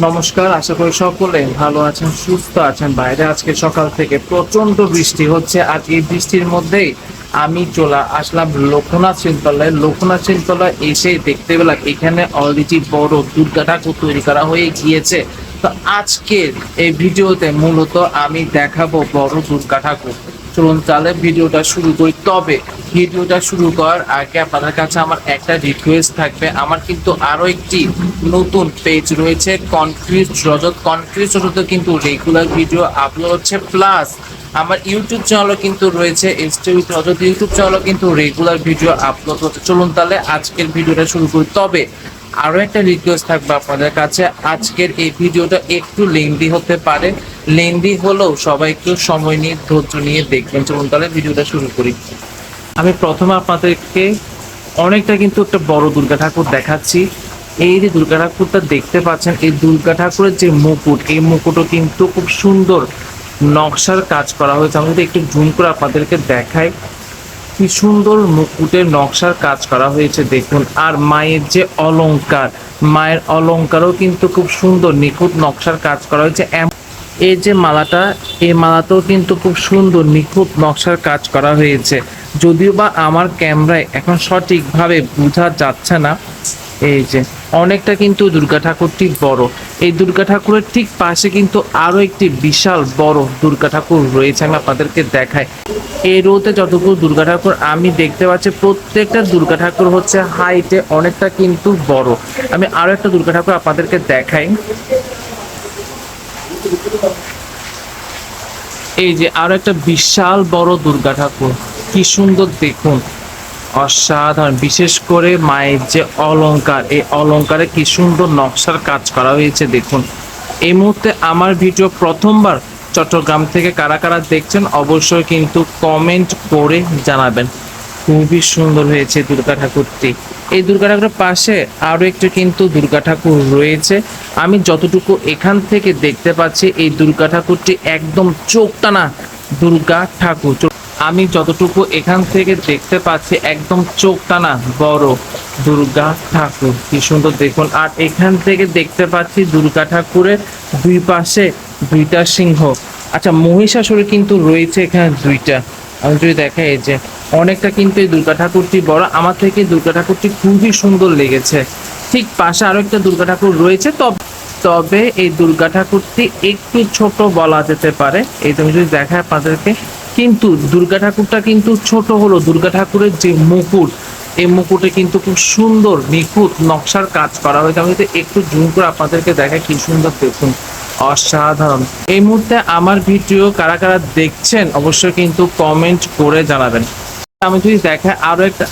নমস্কার, আশা করি সকলে ভালো আছেন, সুস্থ আছেন। বাইরে আজকে সকাল থেকে প্রচণ্ড বৃষ্টি হচ্ছে, আর এই বৃষ্টির মধ্যেই আমি চলে আসলাম লোকনাথ শিল্পালয়ে। লোকনাথ শিল্পালয় এসে দেখতে পেলাম, এখানে অলরেডি বড় দুর্গা ঠাকুর তৈরি করা হয়ে গিয়েছে। তো আজকের এই ভিডিওতে মূলত আমি দেখাবো বড় দুর্গা ঠাকুর। চলুন তাহলে ভিডিওটা শুরু করি। তবে ভিডিওটা শুরু করার আগে আপনাদের কাছে আমার একটা রিকোয়েস্ট থাকবে। আমার কিন্তু আরও একটি নতুন পেজ রয়েছে কনক্রিট রজত কনক্রিট রজতে কিন্তু রেগুলার ভিডিও আপলোড হচ্ছে। প্লাস আমার ইউটিউব চ্যানেলও কিন্তু রয়েছে এসটিউট রজত ইউটিউব চ্যানেলও কিন্তু রেগুলার ভিডিও আপলোড হচ্ছে। চলুন তাহলে আজকের ভিডিওটা শুরু করি। তবে আরও একটা রিকোয়েস্ট থাকবে আপনাদের কাছে। আজকের এই ভিডিওটা একটু লেন্দি হতে পারে। লেন্দি হলেও সবাই একটু সময় নিয়ে, ধৈর্য নিয়ে দেখবেন। চলুন তাহলে ভিডিওটা শুরু করি। আমি প্রথমে আপনাদেরকে অনেকটা কিন্তু একটা বড় দুর্গা ঠাকুর দেখাচ্ছি। এই যে দুর্গা ঠাকুরটা দেখতে পাচ্ছেন, এই দুর্গা ঠাকুরের যে মুকুট, এই মুকুটও কিন্তু খুব সুন্দর নকশার কাজ করা হয়েছে। আমি যদি একটু জুম করে আপনাদেরকে দেখাই। কি সুন্দর মুকুটের নকশার কাজ করা হয়েছে দেখুন। আর মায়ের যে অলংকার, মায়ের অলংকারও কিন্তু খুব সুন্দর, নিখুঁত নকশার কাজ করা হয়েছে। এই যে মালাটা, এই মালাতেও কিন্তু খুব সুন্দর, নিখুঁত নকশার কাজ করা হয়েছে। যদিও বা আমার ক্যামেরায় এখন সঠিকভাবে বোঝা যাচ্ছে না। এই যে অনেকটা কিন্তু দুর্গা ঠাকুরটি বড়। এই দুর্গা ঠাকুরের ঠিক পাশে কিন্তু আরও একটি বিশাল বড় দুর্গা ঠাকুর রয়েছে, আমি আপনাদেরকে দেখাই। এই রোতে যতগুলো দুর্গা ঠাকুর আমি দেখতে পাচ্ছি, প্রত্যেকটা দুর্গা ঠাকুর হচ্ছে হাইটে অনেকটা কিন্তু বড়। আমি আরও একটা দুর্গা ঠাকুর আপনাদেরকে দেখাই। এই যে আরও একটা বিশাল বড় দুর্গা ঠাকুর, কি সুন্দর দেখুন। অসাধারণ। বিশেষ করে মায়ের যে অলংকার এই অলংকারে কি সুন্দর নকশার কাজ করা হয়েছে, দেখুন। এই মুহূর্তে আমার ভিডিও প্রথমবার চট্টগ্রাম থেকে কারা কারা দেখছেন, অবশ্যই কিন্তু কমেন্ট করে জানাবেন। খুবই সুন্দর হয়েছে দুর্গা ঠাকুরটি। এই দুর্গা ঠাকুরের পাশে আরও একটি কিন্তু দুর্গা ঠাকুর রয়েছে। আমি যতটুকু এখান থেকে দেখতে পাচ্ছি, এই দুর্গা ঠাকুরটি একদম চোখ টানা দুর্গা ঠাকুর। আমি যতটুকু এখান থেকে দেখতে পাচ্ছি, একদম চোখ টানা বড় দুর্গা ঠাকুর। কি সুন্দর দেখুন। আর এখান থেকে দেখতে পাচ্ছি দুর্গা ঠাকুরের দুই পাশে দুইটা সিংহ। আচ্ছা মহিষাসুর কিন্তু রয়েছে এখানে দুইটা। আমি যদি দেখাই, এই যে অনেকটা কিন্তু এই দুর্গা ঠাকুরটি বড়। আমার থেকে দুর্গা ঠাকুরটি খুবই সুন্দর লেগেছে। ঠিক পাশে আরও একটা দুর্গা ঠাকুর রয়েছে, তবে তবে এই দুর্গা ঠাকুরটি একটু ছোট বলা যেতে পারে। এই তুমি যদি দেখায় আপনাদেরকে কিন্তু দুর্গা ঠাকুরটা কিন্তু ছোট হলো। দুর্গা ঠাকুরের যে মুকুট, এই মুকুটে কিন্তু খুব সুন্দর, নিখুঁত নকশার কাজ করা হয়েছে। আমি একটু জুম করে আপনাদেরকে দেখাই কি সুন্দর দেখুন। অসাধারণ। এই মুহূর্তে আমার ভিডিও কারা কারা দেখছেন অবশ্যই কিন্তু কমেন্ট করে জানাবেন। আমি যদি দেখাই আরও একটা,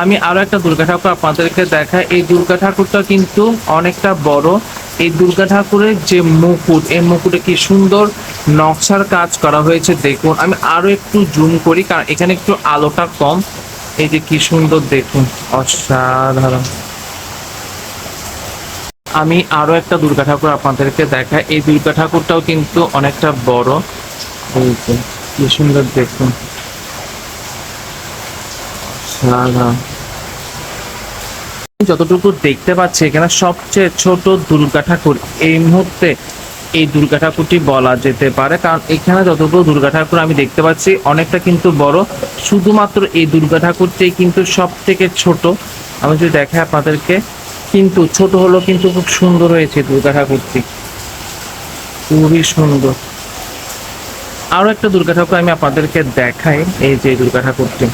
আমি আরও একটা দুর্গা ঠাকুর আপনাদেরকে দেখাই। এই দুর্গা ঠাকুরটা কিন্তু অনেকটা বড়। এই দুর্গা ঠাকুরের যে মুকুট, এই মুকুটে কি সুন্দর নকশার কাজ করা হয়েছে, দেখুন। আমি আরও একটু জুম করি, কারণ এখানে একটু আলোটা কম। এই যে কি সুন্দর দেখুন, অসাধারণ। আমি আরও একটা দুর্গা ঠাকুর আপনাদেরকে দেখাই। এই দুর্গা ঠাকুরটাও কিন্তু অনেকটা বড়। কি সুন্দর দেখুন। যতটুকু দেখতে পাচ্ছি, এখানে সবচেয়ে ছোট দুর্গা ঠাকুর এই মুহূর্তে এই দুর্গা ঠাকুরটি বলা যেতে পারে। কারণ এখানে যতগুলো দুর্গা ঠাকুর আমি দেখতে পাচ্ছি, অনেকটা কিন্তু বড়। শুধুমাত্র এই দুর্গা ঠাকুরটি কিন্তু সব থেকে ছোট। আমি যদি দেখাই আপনাদেরকে, কিন্তু ছোট হলো কিন্তু খুব সুন্দর হয়েছে দুর্গা ঠাকুরটি। খুবই সুন্দর। আরও একটা দুর্গা ঠাকুর আমি আপনাদেরকে দেখাই, এই যে দুর্গা ঠাকুরটি।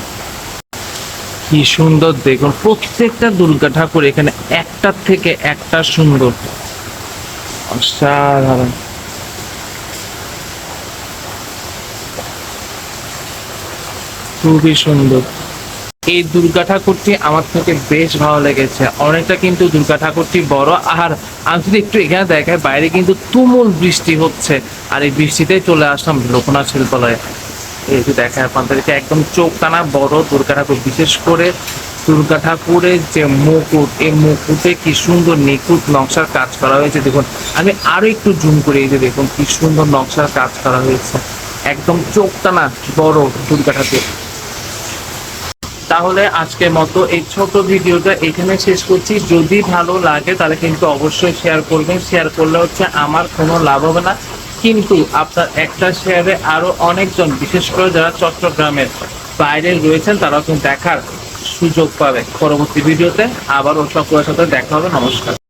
কি সুন্দর দেখুন, প্রত্যেকটা দুর্গা ঠাকুর এখানে একটার থেকে একটা সুন্দর। অসাধারণ খুবই সুন্দর। এই দুর্গা ঠাকুরটি আমার থেকে বেশ ভালো লেগেছে। অনেকটা কিন্তু দুর্গা ঠাকুরটি বড়। আর আমি যদি একটু এখানে দেখাই, বাইরে কিন্তু তুমুল বৃষ্টি হচ্ছে। আর এই বৃষ্টিতেই চলে আসলাম লোকনাথ শিল্পালয়ে। এই যে দেখায় আপনাদেরকে, একদম চোখ টানা বড় দুর্গা ঠাকুর। বিশেষ করে দুর্গা ঠাকুরের যে মুকুট, এই মুকুটে কি সুন্দর নিখুঁত নকশার কাজ করা হয়েছে দেখুন। আমি আরও একটু জুম করে, এই যে দেখুন কি সুন্দর নকশার কাজ করা হয়েছে। একদম চোখ টানা বড় দুর্গা ঠাকুর। তাহলে আজকের মতো এই ছোট ভিডিওটা এখানে শেষ করছি। যদি ভালো লাগে তাহলে কিন্তু অবশ্যই শেয়ার করবেন। শেয়ার করলে হচ্ছে আমার কোনো লাভ হবে না। কিন্তু আপনার একটা শেয়ারে আরও অনেকজন, বিশেষ করে যারা চট্টগ্রামের বাইরে রয়েছেন, তারাও কিন্তু দেখার সুযোগ পাবে পরবর্তী ভিডিওতে। আবারও সকলের সাথে দেখা হবে। নমস্কার।